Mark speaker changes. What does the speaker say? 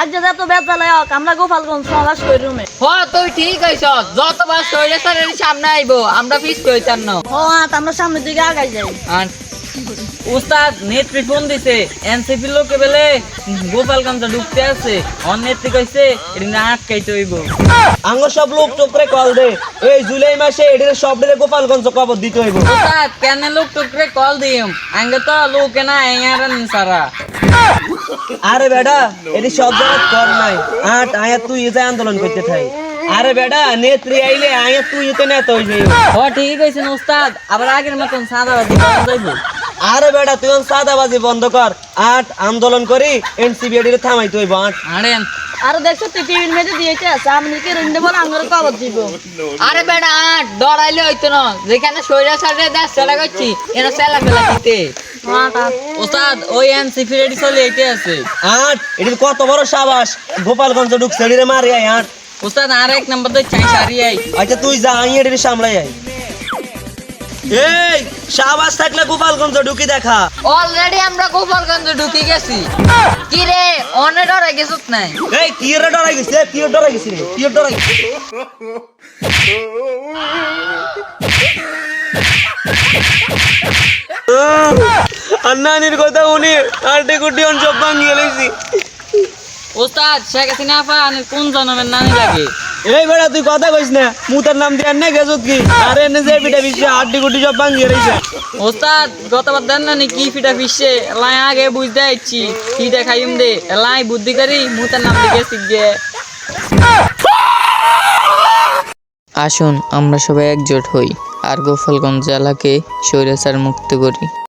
Speaker 1: আজ যে এত বেজালে হোক আমরা গোপালগঞ্জ সমাজ করি রুমে।
Speaker 2: হ তুই ঠিক হইছ যতবার স্যারের সামনে আইবো আমরা পিস কইতাম না।
Speaker 1: আট আমরা সামনের দিকে আগাই যাই।
Speaker 2: আর উস্তাদ নেত্রী ফোন দিছে এনসিপি লোকে বেলে গোপালগঞ্জ ঢুকতে আছে। অন নেত্রী কইছে এটি না আটকাইতে হইব।
Speaker 3: আঙ্গ সব লোক টোকরে কল দে। এই জুলাই মাসে এদের সব দিলে গোপালগঞ্জ কবর দিতে হইব।
Speaker 2: উস্তাদ কেন লোক টুকরে কল দিম? আঙ্গে তো লোকে না এঙ্গারেন সারা।
Speaker 3: আরে বেটা এটি সব জায়গায় কর নাই। আট আয়া তুই এতে আন্দোলন করতে থাই। আরে বেটা নেত্রী আইলে আয়া তুই এতে নেতা হই যাইব
Speaker 2: হ ঠিক কইছেন উস্তাদ। আবার আগের মতন সাদাবাজি করা যাইব
Speaker 3: আরে বেটা তুই সাদাবাজি বন্ধ কর। আট আন্দোলন করি এনসিবি এটির থামাইতে হইব আট।
Speaker 2: আড়েন
Speaker 1: আর দেখছ তুই টিভির মেঝে দিয়েছে সামনে কি রুমে বলে আঙ্গুর কবর দিব।
Speaker 2: আরে বেটা আট ডরাইলে হইতো না। যেখানে শরীরে সারে দেশ চলে গেছি এরা সেলা ফেলা দিতে। ওস্তাদ ওই এনসিপি রেডি চলে এইতে আছে।
Speaker 3: আট এটির কত বড় সাবাস? গোপালগঞ্জ ঢুকছে এটিরে মারি আয় আট।
Speaker 2: ওস্তাদ আর এক নাম্বার তো চাই সারি আই।
Speaker 3: আচ্ছা তুই যা আই এটির সামলাই আয়। এই সাবাস থাকলে গোপালগঞ্জ ঢুকি দেখা।
Speaker 2: অলরেডি আমরা গোপালগঞ্জ ঢুকে গেছি। কি রে অনে ডরে গেছত নাই।
Speaker 3: এই কি রে ডরাই গেছিস এ, কি রে ডরাই গেছিস রে? কি রে ডরাই গেছিস আন্নানির কথা উনি আর্টে কুটি অন সব ভাঙিয়ে লাইছি।
Speaker 2: ওস্তাদ শেখ হাসিনা আপা কোন জন্মের নানি লাগে?
Speaker 3: এই বেড়া তুই কথা কইস না মুতার নাম দিয়ে আন্নে গেছত কি? আরে এনে যে বিটা বিশ্ব আর্টে কুটি সব ভাঙিয়ে লাইছে।
Speaker 2: ওস্তাদ গতবার দেন নানি কি ফিটা ফিসে লাই আগে বুঝতে আইছি কি দেখাইম দে লাই বুদ্ধি করি মুতার নাম দিকে শিখবে
Speaker 4: আসুন আমরা সবাই একজোট হই। আর গোপালগঞ্জ জেলাকে স্বৈরাচার মুক্ত করি।